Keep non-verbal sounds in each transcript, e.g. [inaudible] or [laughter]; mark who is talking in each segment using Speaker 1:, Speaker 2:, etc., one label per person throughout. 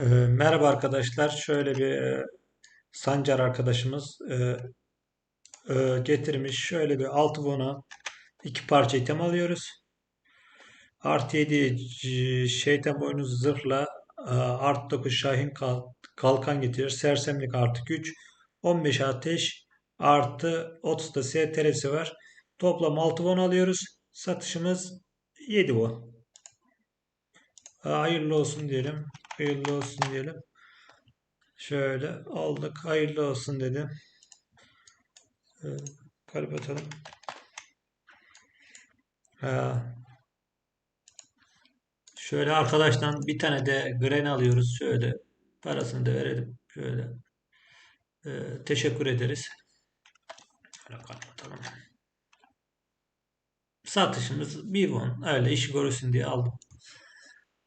Speaker 1: Ee, merhaba arkadaşlar. Şöyle bir e, Sancar arkadaşımız e, e, getirmiş. Şöyle bir altı bona iki parça item alıyoruz. Artı 7 c- şeytan boynuz zırhla artı 9 Şahin kal- kalkan getirir. Sersemlik artı güç. 15 ateş artı 30 da STR'si var. Toplam 6 bon alıyoruz. Satışımız 7 bon. Hayırlı olsun diyelim. Hayırlı olsun diyelim. Şöyle aldık. Hayırlı olsun dedim. Ee, kalp atalım. Ha, şöyle arkadaştan bir tane de gren alıyoruz. Şöyle parasını da verelim. Şöyle Ee, teşekkür ederiz. Şöyle. Satışımız bir won. Öyle iş görürsün diye aldım.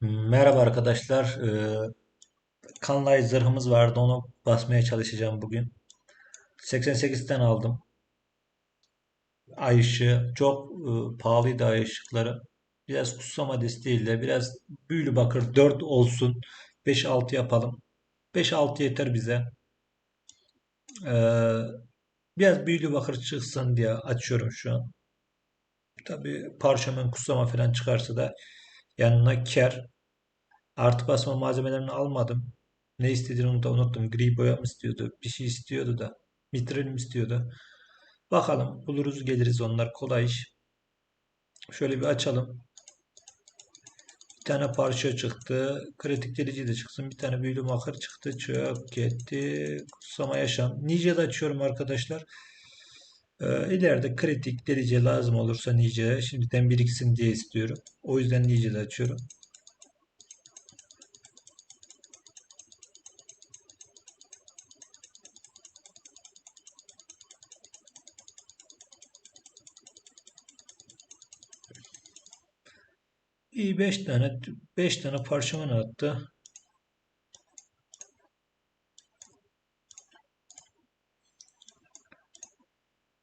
Speaker 1: Merhaba arkadaşlar. Ee, Kanlay zırhımız vardı. Onu basmaya çalışacağım bugün. 88'ten aldım. Ay ışığı çok e, pahalıydı ay ışıkları. Biraz kutsama desteğiyle biraz büyülü bakır 4 olsun. 5-6 yapalım. 5-6 yeter bize. Ee, biraz büyülü bakır çıksın diye açıyorum şu an. Tabii parşömen kutsama falan çıkarsa da yanına ker. Artı basma malzemelerini almadım. Ne istediğini da unuttum. Gri boya mı istiyordu? Bir şey istiyordu da. Mitril mi istiyordu? Bakalım buluruz geliriz onlar kolay iş. Şöyle bir açalım. Bir tane parça çıktı. Kritik delici de çıksın. Bir tane büyülü makar çıktı. Çok gitti. Kutsama yaşam. Nice'de açıyorum arkadaşlar. Ee, ileride kritik delici lazım olursa Nice şimdiden biriksin diye istiyorum. O yüzden Nice'de açıyorum. İyi 5 tane 5 tane parşömen attı.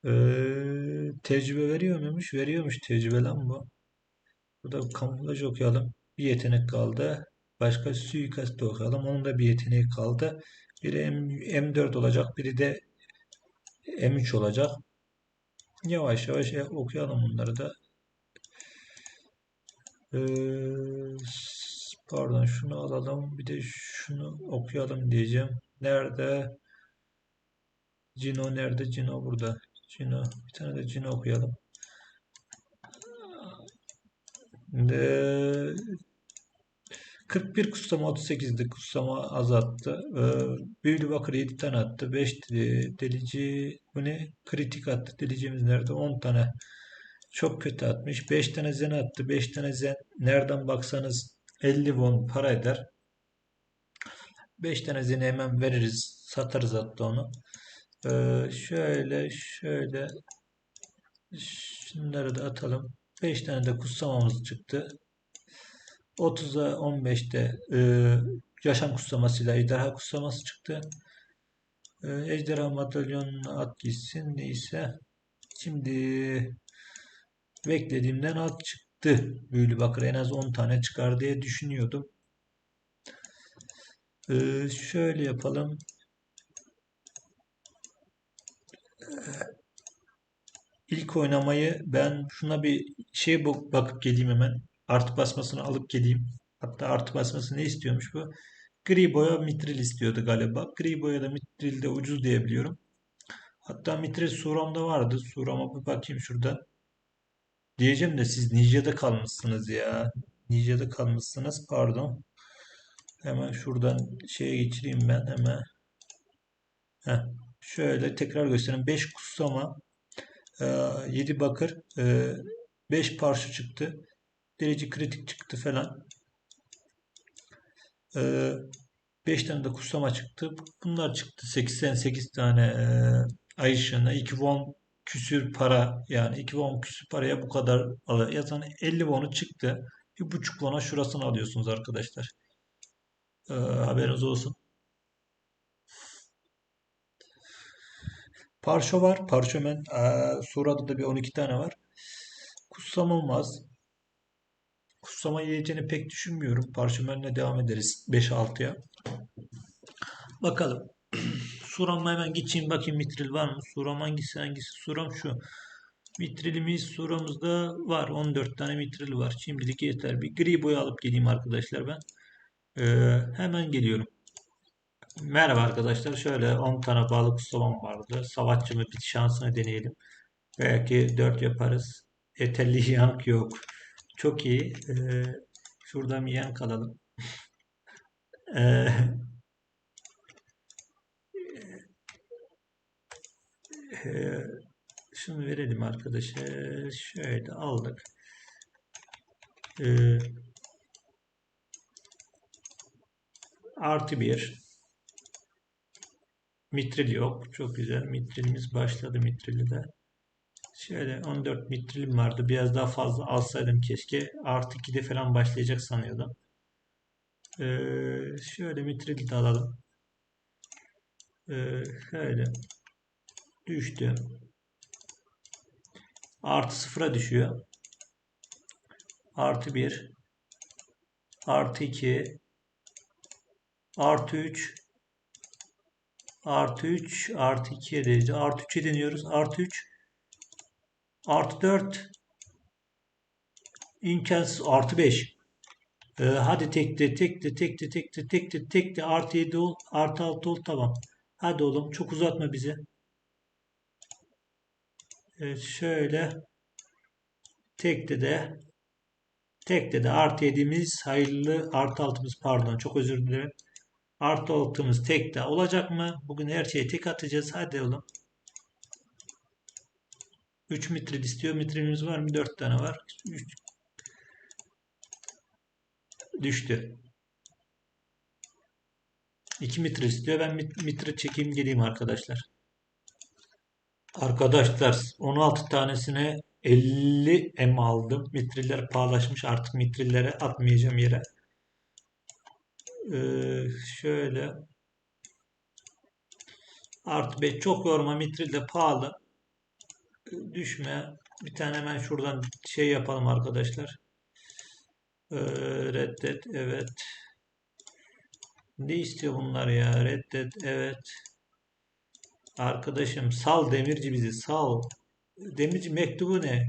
Speaker 1: Ee, tecrübe veriyor muymuş? Veriyormuş tecrübe lan bu. Burada kamuflaj okuyalım. Bir yetenek kaldı. Başka suikast okuyalım. Onun da bir yeteneği kaldı. Biri M, M4 olacak. Biri de M3 olacak. Yavaş yavaş e- okuyalım bunları da. Ee, pardon şunu alalım. Bir de şunu okuyalım diyeceğim. Nerede? Cino nerede? Cino burada. Cino. Bir tane de Cino okuyalım. Ee, 41 kutsama 38'di. Kutsama azalttı. Ee, büyülü bakır 7 tane attı. 5 delici bu ne? Kritik attı. Delicimiz nerede? 10 tane. Çok kötü atmış. 5 tane zen attı. 5 tane zen nereden baksanız 50 won para eder. 5 tane zeni hemen veririz. Satarız hatta onu. Ee, şöyle şöyle şunları da atalım. 5 tane de kutsamamız çıktı. 30'a 15'te e, yaşam kutsamasıyla ejderha kutsaması çıktı. E, ejderha madalyonuna at gitsin neyse. Şimdi beklediğimden at çıktı. Büyülü bakır en az 10 tane çıkar diye düşünüyordum. E, şöyle yapalım. İlk oynamayı ben şuna bir şey bakıp geleyim hemen. Artı basmasını alıp geleyim. Hatta artı basması ne istiyormuş bu? Gri boya mitril istiyordu galiba. Gri boya da mitril de ucuz diye biliyorum. Hatta mitril Suram'da vardı. Suram'a bir bakayım şuradan. Diyeceğim de siz Nije'de kalmışsınız ya. Nije'de kalmışsınız. Pardon. Hemen şuradan şeye geçireyim ben hemen. Heh. Şöyle tekrar göstereyim. 5 kutsama, 7 bakır, 5 parça çıktı. Derece kritik çıktı falan. 5 tane de kutsama çıktı. Bunlar çıktı. 88 tane e, ay ışığına 2 won küsür para yani 2 won küsür paraya bu kadar alıyor. Yazan 50 wonu çıktı. 1,5 won'a şurasını alıyorsunuz arkadaşlar. Ee, haberiniz olsun. Parşo var. Parşömen. Ee, Sura'da da bir 12 tane var. Kutsam olmaz. kutsama yiyeceğini pek düşünmüyorum. Parşömenle devam ederiz 5-6'ya. Bakalım. [clears throat] Suram'a hemen geçeyim bakayım mitril var mı? Suram hangisi hangisi? Suram şu. Mitrilimiz suramızda var. 14 tane mitril var. Şimdilik yeter. Bir gri boya alıp geleyim arkadaşlar ben. Ee, hemen geliyorum. Merhaba arkadaşlar. Şöyle 10 tane balık ustamam vardı. Savaşçımı bir şansını deneyelim. Belki 4 yaparız. Yeterli [laughs] yank yok. Çok iyi. Ee, şuradan bir yank alalım. [laughs] Ee, e, şunu verelim arkadaşa. Şöyle aldık. Ee, artı bir. Mitril yok. Çok güzel. Mitrilimiz başladı mitrili de. Şöyle 14 mitrilim vardı. Biraz daha fazla alsaydım keşke. Artı 2'de falan başlayacak sanıyordum. Ee, şöyle mitrili de alalım. Ee, şöyle düştü. Artı sıfıra düşüyor. Artı 1 artı 2 artı 3 artı 3 artı 2'ye derece artı 3'e deniyoruz. Artı 3 artı 4 imkansız artı 5 ee, hadi tekte tekte tekte tekte tekte tekte artı 7 ol artı 6 ol tamam. Hadi oğlum çok uzatma bizi. Evet, şöyle tekte de tekte de artı 7'miz hayırlı artı 6'mız pardon çok özür dilerim. Artı 6'mız tekte olacak mı? Bugün her şeyi tek atacağız. Hadi oğlum. 3 mitril istiyor. Mitrilimiz var mı? 4 tane var. 3. Düştü. 2 mitril istiyor. Ben mitril çekeyim geleyim arkadaşlar. Arkadaşlar 16 tanesine 50 M aldım. Mitriller pahalaşmış. Artık mitrillere atmayacağım yere. Ee, şöyle artı 5 çok yorma mitril de pahalı düşme bir tane hemen şuradan şey yapalım arkadaşlar ee, reddet evet ne istiyor bunlar ya reddet evet arkadaşım sal demirci bizi sal demirci mektubu ne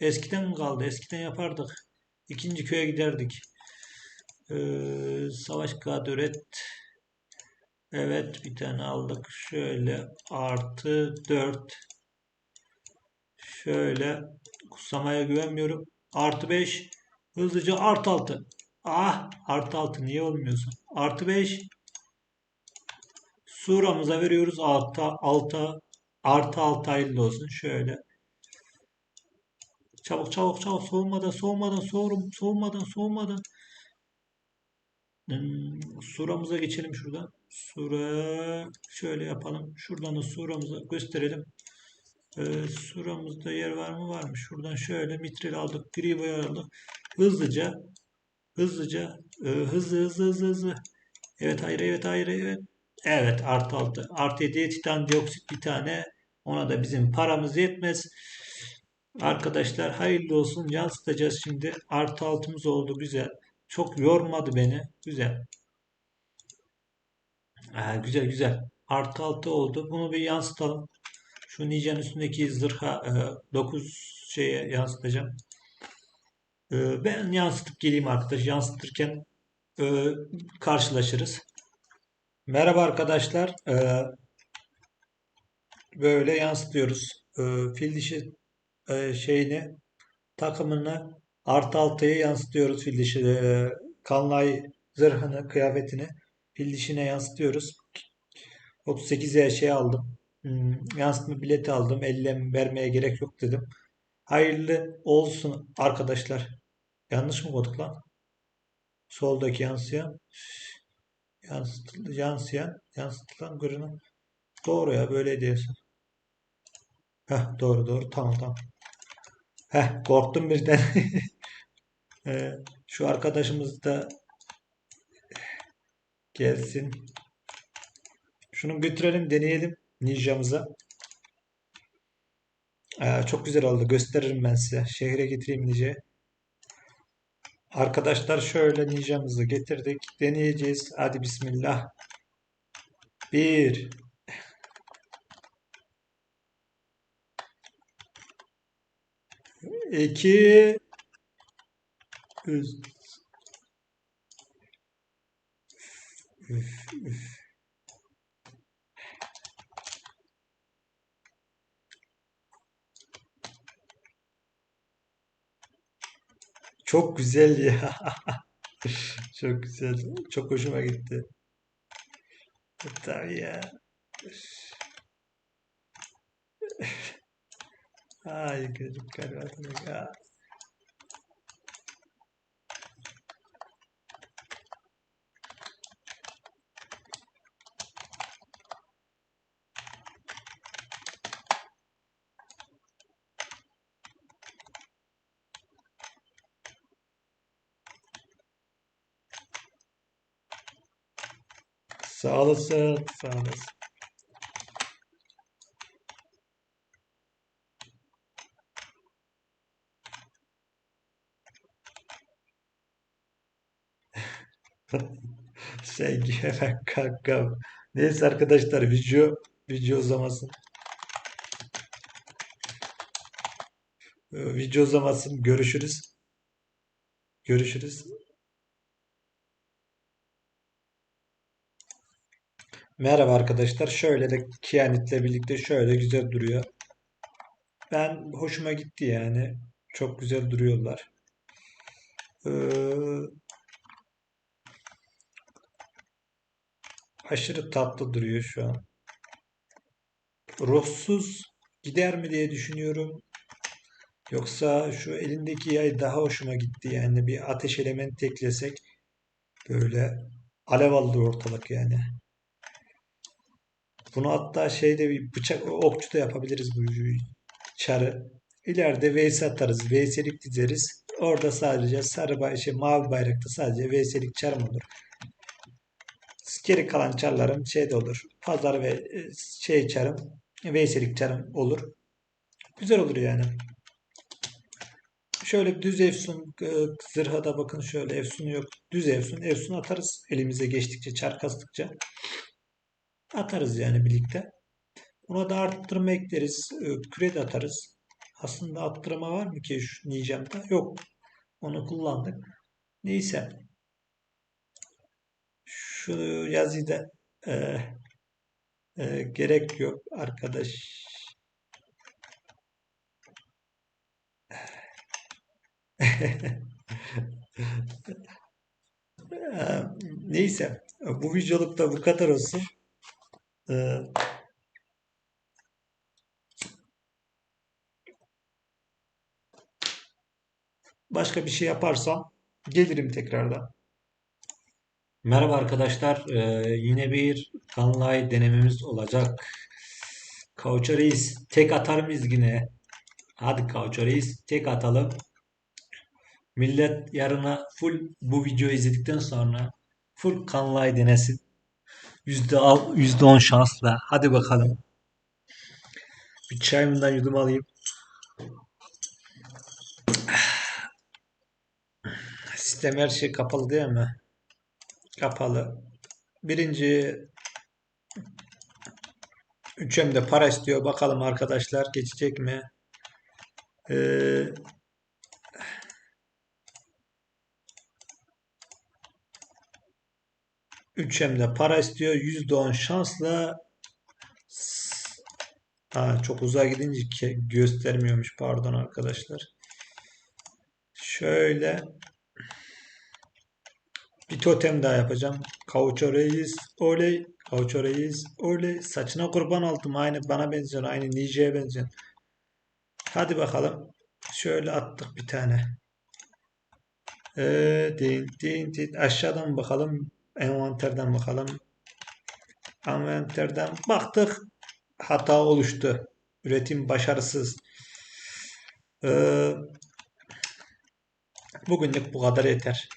Speaker 1: eskiden mi kaldı eskiden yapardık ikinci köye giderdik ee, savaş kağıdı üret. Evet bir tane aldık. Şöyle artı 4. Şöyle kutsamaya güvenmiyorum. Artı 5. Hızlıca artı 6. Ah artı 6 niye olmuyorsun? Artı 5. Suramıza veriyoruz. Artı 6. Artı 6 hayırlı olsun. Şöyle. Çabuk çabuk çabuk soğumadan soğumadan soğurum soğumadan soğumadan. Hmm, suramıza geçelim şuradan. Sura şöyle yapalım. Şuradan da suramızı gösterelim. Ee, suramızda yer var mı? Var mı? Şuradan şöyle mitril aldık. Gri boya aldık. Hızlıca hızlıca e, hızlı hızlı hızlı hızlı. Evet hayır evet hayır evet. Evet artı altı. Artı yedi titan dioksit bir tane. Ona da bizim paramız yetmez. Arkadaşlar hayırlı olsun. Yansıtacağız şimdi. Artı altımız oldu güzel. Çok yormadı beni. Güzel. Ee, güzel güzel. Artı altı oldu. Bunu bir yansıtalım. Şu Ninja'nın üstündeki zırha e, 9 şeye yansıtacağım. E, ben yansıtıp geleyim arkadaş. Yansıtırken e, karşılaşırız. Merhaba arkadaşlar. E, böyle yansıtıyoruz. E, fil dişi e, şeyini takımını Artı altıya yansıtıyoruz fil dişi. E, kanlay zırhını, kıyafetini fil dişine yansıtıyoruz. 38'e şey aldım. Hmm, yansıtma bileti aldım. Elle vermeye gerek yok dedim. Hayırlı olsun arkadaşlar. Yanlış mı koduk lan? Soldaki yansıyan yansıt, yansıyan yansıtılan görünen doğru ya böyle diyorsun. Heh, doğru doğru tamam tamam. Heh korktum birden. [laughs] Ee, şu arkadaşımız da gelsin. Şunu götürelim deneyelim ninjamıza. Ee, çok güzel oldu. Gösteririm ben size. Şehre getireyim ninja'yı. Arkadaşlar şöyle ninjamızı getirdik. Deneyeceğiz. Hadi bismillah. Bir. iki, Üç. Üf, üf. Çok güzel ya. [laughs] Çok güzel. Çok hoşuma gitti. Tabii ya. Ay gözüm karardı ya. Sağ olasın, sağ olasın. [laughs] Sevgi hemen kankam. Neyse arkadaşlar video video uzamasın. Video uzamasın. Görüşürüz. Görüşürüz. Merhaba arkadaşlar. Şöyle de Kianit'le birlikte şöyle güzel duruyor. Ben hoşuma gitti yani. Çok güzel duruyorlar. Ee, aşırı tatlı duruyor şu an. Ruhsuz gider mi diye düşünüyorum. Yoksa şu elindeki yay daha hoşuma gitti yani. Bir ateş elementi eklesek böyle alev aldı ortalık yani. Bunu hatta şeyde bir bıçak okçu da yapabiliriz bu çarı. İleride vs atarız. Vs'lik dizeriz. Orada sadece sarı bay şey, mavi bayrakta sadece vs'lik çarım olur. Geri kalan çarlarım şeyde olur. Pazar ve e, şey çarım vs'lik çarım olur. Güzel olur yani. Şöyle düz efsun e, zırha da bakın şöyle efsunu yok. Düz efsun. Efsun atarız elimize geçtikçe çar kastıkça. Atarız yani birlikte. Buna da arttırma ekleriz. e, Küre de atarız. Aslında arttırma var mı ki şu Ninjam'da? Yok. Onu kullandık. Neyse. Şu yazıyı da e, e, gerek yok arkadaş. [laughs] E, Neyse. Bu videoluk da bu kadar olsun. E, Başka bir şey yaparsam gelirim tekrardan. Merhaba arkadaşlar. Ee, yine bir Kanlay denememiz olacak. Kauço Reis tek atar mıyız yine? Hadi Kauço Reis tek atalım. Millet yarına full bu videoyu izledikten sonra full Kanlay denesin. Yüzde on şansla. Hadi bakalım. Bir çayımdan yudum alayım. Sistem her şey kapalı değil mi? Kapalı. Birinci üçemde para istiyor. Bakalım arkadaşlar geçecek mi? Ee, üçemde para istiyor. %10 şansla ha, çok uzağa gidince göstermiyormuş. Pardon arkadaşlar. Şöyle bir totem daha yapacağım. Kauço Reis oley. Kauço Reis oley. Saçına kurban oldum. Aynı bana benziyor. Aynı Nije'ye benziyor. Hadi bakalım. Şöyle attık bir tane. Ee, din, din, din. Aşağıdan bakalım. Envanterden bakalım. Envanterden baktık. Hata oluştu. Üretim başarısız. Ee, bugünlük bu kadar yeter.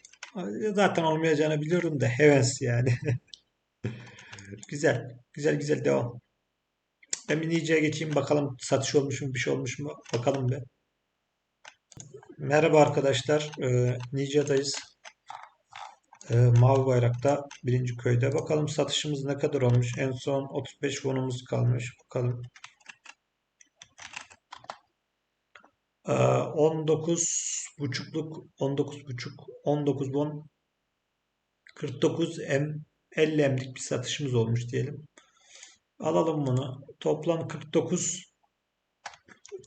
Speaker 1: Zaten olmayacağını biliyorum da hevens yani. [laughs] Güzel. Güzel güzel devam. Nice'ye geçeyim bakalım satış olmuş mu bir şey olmuş mu bakalım be. Merhaba arkadaşlar. Ee, Nica'dayız. Ee, Mavi Bayrak'ta birinci köyde. Bakalım satışımız ne kadar olmuş. En son 35 wonumuz kalmış. Bakalım. Ee, 19 buçukluk 19 buçuk 19 won 49 m 50 emlik bir satışımız olmuş diyelim. Alalım bunu. Toplam 49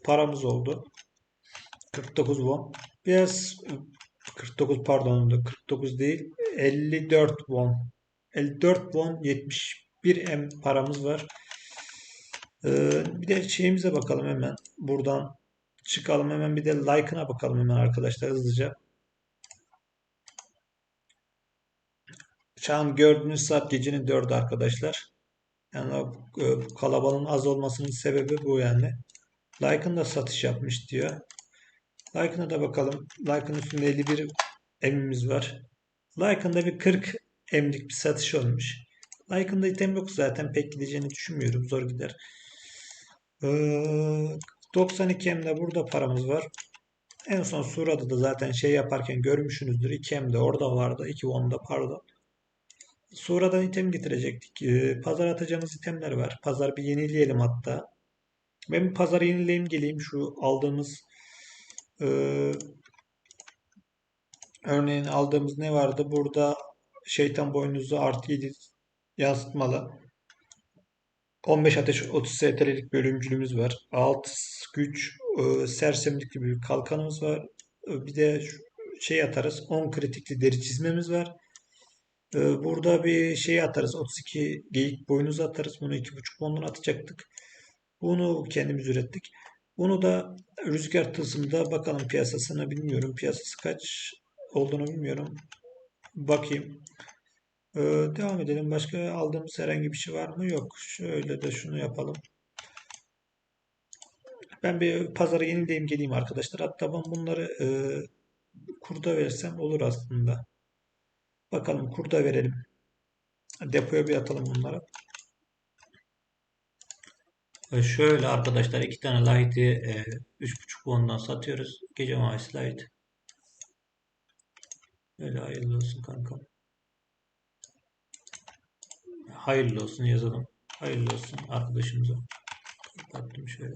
Speaker 1: paramız oldu. 49 won. Biraz 49 pardon 49 değil 54 won. 54 won 71 m paramız var. Ee, bir de şeyimize bakalım hemen. Buradan çıkalım hemen bir de like'ına bakalım hemen arkadaşlar hızlıca. Şu an gördüğünüz saat gecenin 4'ü arkadaşlar. Yani e, kalabalığın az olmasının sebebi bu yani. Like'ın da satış yapmış diyor. Like'ına da bakalım. Like'ın üstünde 51 emimiz var. Like'ında bir 40 emlik bir satış olmuş. Like'ında item yok zaten. Pek gideceğini düşünmüyorum. Zor gider. Ee, 92 emde burada paramız var. En son Sura'da da zaten şey yaparken görmüşsünüzdür. 2 emde orada vardı. 2 onda pardon. Sura'dan item getirecektik. Ee, pazar atacağımız itemler var. Pazar bir yenileyelim hatta. Ben bir pazar yenileyim geleyim. Şu aldığımız ee, örneğin aldığımız ne vardı? Burada şeytan boynuzu artı 7 yansıtmalı. 15 ateş 30 STR'lik bölümcülümüz var. Alt güç e, sersemlik gibi bir kalkanımız var. E, bir de şey atarız. 10 kritikli deri çizmemiz var. E, burada bir şey atarız. 32 geyik boynuzu atarız. Bunu 2.5 bondan atacaktık. Bunu kendimiz ürettik. Bunu da rüzgar tılsımda bakalım piyasasını bilmiyorum. Piyasası kaç olduğunu bilmiyorum. Bakayım. Ee, devam edelim. Başka aldığımız herhangi bir şey var mı? Yok. Şöyle de şunu yapalım. Ben bir pazara yenileyim geleyim arkadaşlar. Hatta ben bunları e, kurda versem olur aslında. Bakalım kurda verelim. Depoya bir atalım bunları. E, şöyle arkadaşlar iki tane light'i e, 3.5 won'dan satıyoruz. Gece mavisi light. Böyle hayırlı olsun kankam. Hayırlı olsun yazalım. Hayırlı olsun arkadaşımıza. Kapattım şöyle.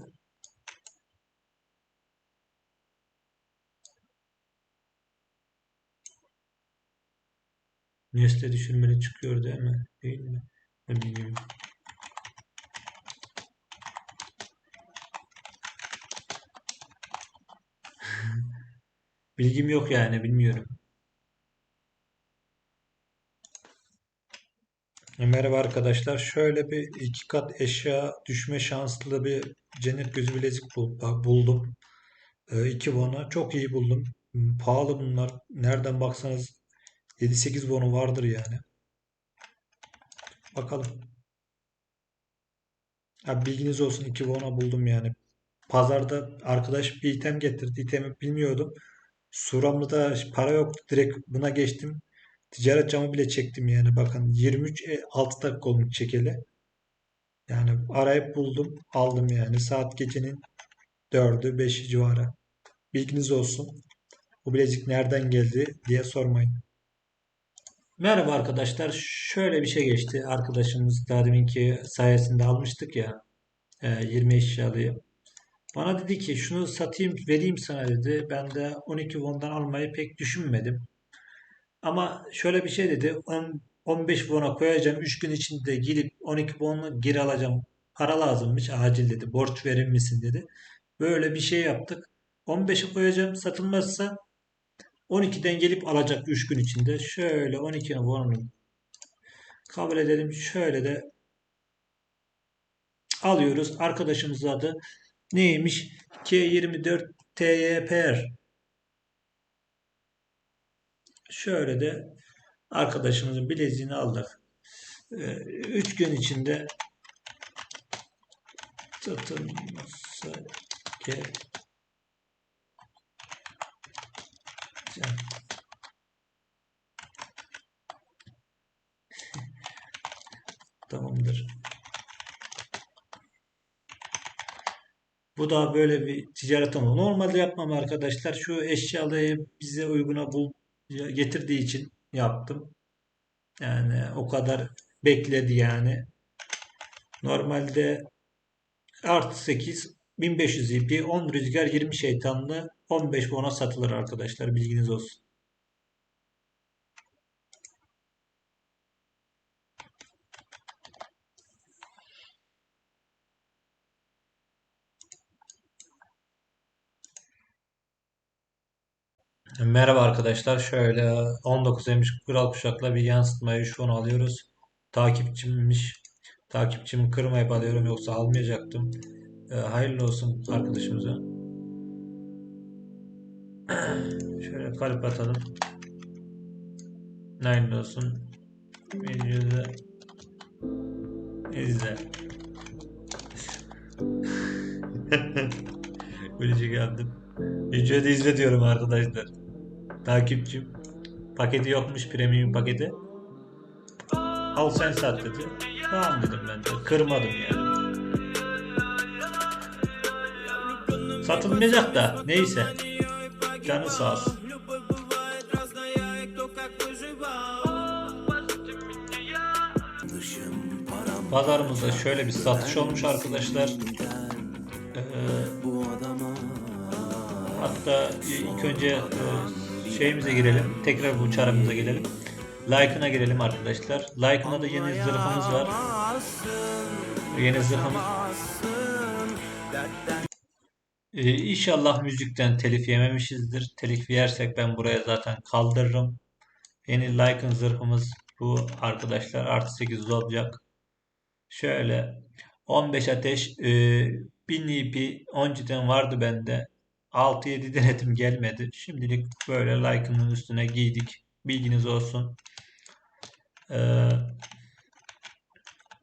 Speaker 1: Nesle düşürmeli çıkıyor değil mi? Değil mi? Bilmiyorum. [laughs] Bilgim yok yani bilmiyorum. Merhaba arkadaşlar. Şöyle bir iki kat eşya düşme şanslı bir cennet gözü bilezik buldum. Ee, iki bona çok iyi buldum. Hmm, pahalı bunlar. Nereden baksanız 7-8 bonu vardır yani. Bakalım. Ha, bilginiz olsun iki bona buldum yani. Pazarda arkadaş bir item getirdi. İtemi bilmiyordum. Suramlı'da para yoktu. Direkt buna geçtim. Ticaret camı bile çektim yani. Bakın 23 e, 6 dakika olmuş çekeli. Yani arayıp buldum. Aldım yani. Saat gecenin 4'ü 5'i civarı. Bilginiz olsun. Bu bilezik nereden geldi diye sormayın. Merhaba arkadaşlar. Şöyle bir şey geçti. Arkadaşımız daha deminki sayesinde almıştık ya. 20 e, eşyalıyı. Bana dedi ki şunu satayım vereyim sana dedi. Ben de 12 won'dan almayı pek düşünmedim. Ama şöyle bir şey dedi. 15 won'a koyacağım. 3 gün içinde gidip 12 won'u geri alacağım. Para lazımmış acil dedi. Borç verir misin dedi. Böyle bir şey yaptık. 15'e koyacağım. Satılmazsa 12'den gelip alacak 3 gün içinde. Şöyle 12 won'unu kabul edelim. Şöyle de alıyoruz. Arkadaşımız adı neymiş? K24 TYPR. Şöyle de arkadaşımızın bileziğini aldık. 3 gün içinde satılması gerekecek. [laughs] Tamamdır. Bu da böyle bir ticaret oldu. Normalde yapmam arkadaşlar. Şu eşyaları bize uyguna bul getirdiği için yaptım. Yani o kadar bekledi yani. Normalde artı 8 1500 ip 10 rüzgar 20 şeytanlı 15 bona satılır arkadaşlar bilginiz olsun. Merhaba arkadaşlar. Şöyle 19 emmiş kral kuşakla bir yansıtmayı şu an alıyoruz. Takipçimmiş. Takipçimi kırmayıp alıyorum yoksa almayacaktım. Ee, hayırlı olsun arkadaşımıza. [clears throat] Şöyle kalp atalım. Hayırlı olsun. Videoda izle. [laughs] Böylece geldim. Videoda izle diyorum arkadaşlar. Takipçim. Paketi yokmuş premium paketi. Al sen sat dedi. Tamam dedim ben de. Kırmadım yani. Satılmayacak da neyse. Canı sağ olsun. Pazarımızda şöyle bir satış olmuş arkadaşlar. Ee, hatta ilk önce e, şeyimize girelim. Tekrar bu çarımıza girelim. Like'ına girelim arkadaşlar. Like'ına da yeni zırhımız var. Yeni zırhımız. Ee, inşallah müzikten telif yememişizdir. Telif yersek ben buraya zaten kaldırırım. Yeni Lycan zırhımız bu arkadaşlar. Artı 8 olacak. Şöyle 15 ateş e, 1000 ip önceden vardı bende. 6-7 denetim gelmedi. Şimdilik böyle Lycan'ın üstüne giydik. Bilginiz olsun. Ee,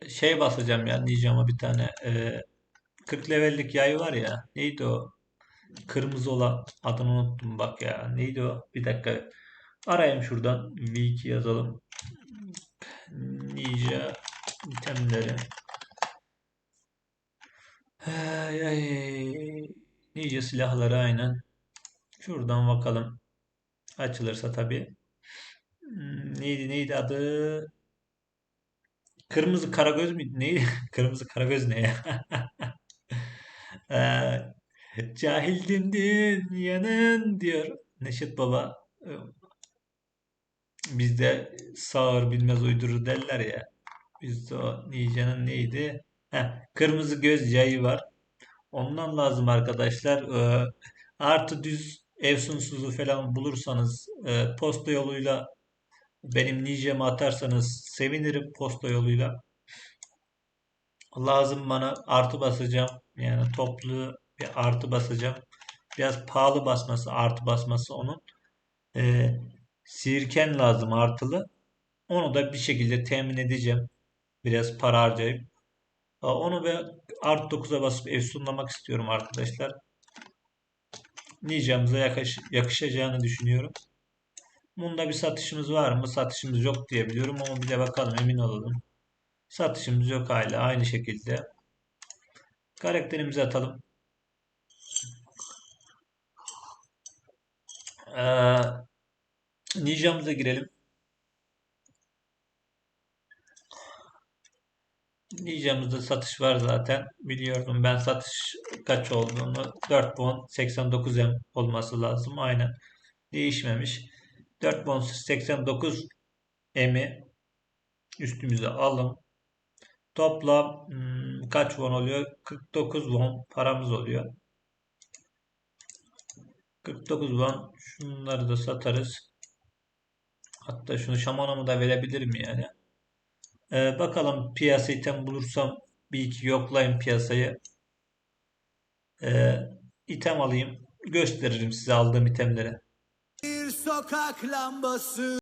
Speaker 1: şey basacağım ya diyeceğim bir tane e, 40 levellik yay var ya. Neydi o? Kırmızı olan adını unuttum bak ya. Neydi o? Bir dakika. Arayayım şuradan. V2 yazalım. Ninja itemleri. Ay, ay. Ninja silahları aynen. Şuradan bakalım. Açılırsa tabii. Hmm, Neydi neydi adı? Kırmızı Karagöz müydü? Neydi? [laughs] Kırmızı Karagöz ne ya? [laughs] Ee, cahildim dünyanın diyor Neşet Baba. Ee, Bizde sağır bilmez uydurur derler ya. Bizde o Ninja'nın neydi? Heh, kırmızı göz yayı var. Ondan lazım arkadaşlar. Ee, artı düz Efsunsuzu falan bulursanız e, posta yoluyla benim Ninja'mı atarsanız sevinirim posta yoluyla. Lazım bana artı basacağım. Yani toplu bir artı basacağım. Biraz pahalı basması, artı basması onun. Ee, sirken lazım artılı. Onu da bir şekilde temin edeceğim. Biraz para harcayıp. Onu ve artı 9'a basıp efsunlamak istiyorum arkadaşlar. Ninja'mıza yakış, yakışacağını düşünüyorum. Bunda bir satışımız var mı? Satışımız yok diye biliyorum ama bir de bakalım emin olalım. Satışımız yok hala aynı şekilde. Karakterimizi atalım. Ee, Ninja'mıza girelim. Ninja'mızda satış var zaten. Biliyorum ben satış kaç olduğunu. 4 bon 89 M olması lazım. Aynen. Değişmemiş. 4 bon 89 M'i üstümüze alın. Toplam hmm, kaç won oluyor? 49 won paramız oluyor. 49 won şunları da satarız. Hatta şunu şamanamı da verebilirim yani. Ee, bakalım piyasa item bulursam bir iki yoklayayım piyasayı. Ee, item alayım. Gösteririm size aldığım itemleri.
Speaker 2: Bir sokak lambası